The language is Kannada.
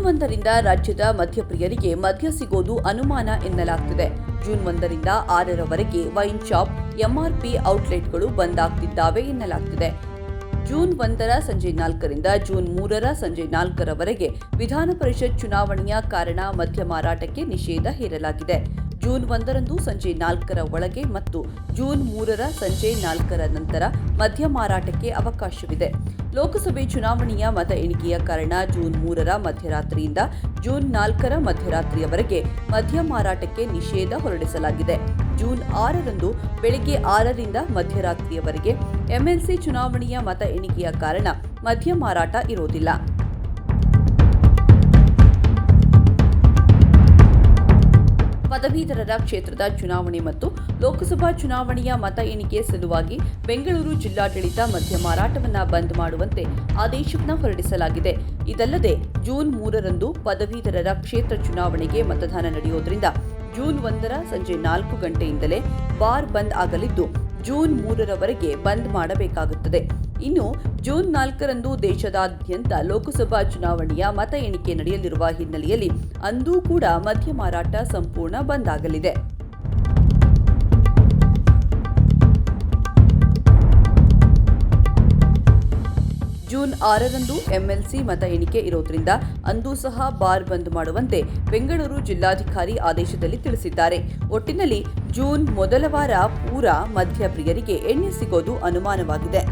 ಒಂದರಿಂದ ರಾಜ್ಯದ ಮದ್ಯಪ್ರಿಯರಿಗೆ ಮದ್ಯ ಸಿಗೋದು ಅನುಮಾನ ಎನ್ನಲಾಗ್ತಿದೆ. ಜೂನ್ ಒಂದರಿಂದ ಆರರವರೆಗೆ ವೈನ್ ಶಾಪ್, ಎಂಆರ್ಪಿ ಔಟ್ಲೆಟ್ಗಳು ಬಂದ್ ಆಗ್ತಿದ್ದಾವೆ ಎನ್ನಲಾಗ್ತಿದೆ. ಜೂನ್ ಒಂದರ ಸಂಜೆ ನಾಲ್ಕರಿಂದ ಜೂನ್ ಮೂರರ ಸಂಜೆ ನಾಲ್ಕರವರೆಗೆ ವಿಧಾನ ಪರಿಷತ್ ಚುನಾವಣೆಯ ಕಾರಣ ಮದ್ಯ ಮಾರಾಟಕ್ಕೆ ನಿಷೇಧ ಹೇರಲಾಗಿದೆ. ಜೂನ್ ಒಂದರಂದು ಸಂಜೆ ನಾಲ್ಕರ ಒಳಗೆ ಮತ್ತು ಜೂನ್ ಮೂರರ ಸಂಜೆ ನಾಲ್ಕರ ನಂತರ ಮದ್ಯ ಮಾರಾಟಕ್ಕೆ ಅವಕಾಶವಿದೆ. ಲೋಕಸಭೆ ಚುನಾವಣೆಯ ಮತ ಎಣಿಕೆಯ ಕಾರಣ ಜೂನ್ ಮೂರರ ಮಧ್ಯರಾತ್ರಿಯಿಂದ ಜೂನ್ ನಾಲ್ಕರ ಮಧ್ಯರಾತ್ರಿಯವರೆಗೆ ಮದ್ಯ ಮಾರಾಟಕ್ಕೆ ನಿಷೇಧ ಹೊರಡಿಸಲಾಗಿದೆ. ಜೂನ್ ಆರರಂದು ಬೆಳಗ್ಗೆ ಆರರಿಂದ ಮಧ್ಯರಾತ್ರಿಯವರೆಗೆ ಎಂಎಲ್ಸಿ ಚುನಾವಣೆಯ ಮತ ಎಣಿಕೆಯ ಕಾರಣ ಮದ್ಯ ಮಾರಾಟ ಇರೋದಿಲ್ಲ. ಪದವೀಧರರ ಕ್ಷೇತ್ರದ ಚುನಾವಣೆ ಮತ್ತು ಲೋಕಸಭಾ ಚುನಾವಣೆಯ ಮತ ಎಣಿಕೆ ಸಲುವಾಗಿ ಬೆಂಗಳೂರು ಜಿಲ್ಲಾಡಳಿತ ಮದ್ಯ ಮಾರಾಟವನ್ನು ಬಂದ್ ಮಾಡುವಂತೆ ಆದೇಶವನ್ನು ಹೊರಡಿಸಲಾಗಿದೆ. ಇದಲ್ಲದೆ ಜೂನ್ ಮೂರರಂದು ಪದವೀಧರರ ಕ್ಷೇತ್ರ ಚುನಾವಣೆಗೆ ಮತದಾನ ನಡೆಯುವುದರಿಂದ ಜೂನ್ ಒಂದರ ಸಂಜೆ ನಾಲ್ಕು ಗಂಟೆಯಿಂದಲೇ ಬಾರ್ ಬಂದ್ ಆಗಲಿದ್ದು ಜೂನ್ ಮೂರರವರೆಗೆ ಬಂದ್ ಮಾಡಬೇಕಾಗುತ್ತದೆ. ಇನ್ನು ಜೂನ್ ನಾಲ್ಕರಂದು ದೇಶದಾದ್ಯಂತ ಲೋಕಸಭಾ ಚುನಾವಣೆಯ ಮತ ಎಣಿಕೆ ನಡೆಯಲಿರುವ ಹಿನ್ನೆಲೆಯಲ್ಲಿ ಅಂದೂ ಕೂಡ ಮದ್ಯ ಮಾರಾಟ ಸಂಪೂರ್ಣ ಬಂದ್ ಆಗಲಿದೆ. ಜೂನ್ ಆರರಂದು ಎಂಎಲ್ಸಿ ಮತ ಎಣಿಕೆ ಇರೋದ್ರಿಂದ ಅಂದೂ ಸಹ ಬಾರ್ ಬಂದ್ ಮಾಡುವಂತೆ ಬೆಂಗಳೂರು ಜಿಲ್ಲಾಧಿಕಾರಿ ಆದೇಶದಲ್ಲಿ ತಿಳಿಸಿದ್ದಾರೆ. ಒಟ್ಟಿನಲ್ಲಿ ಜೂನ್ ಮೊದಲ ವಾರ ಪೂರ ಮಧ್ಯಪ್ರಿಯರಿಗೆ ಎಣ್ಣೆ ಸಿಗೋದು ಅನುಮಾನವಾಗಿದೆ.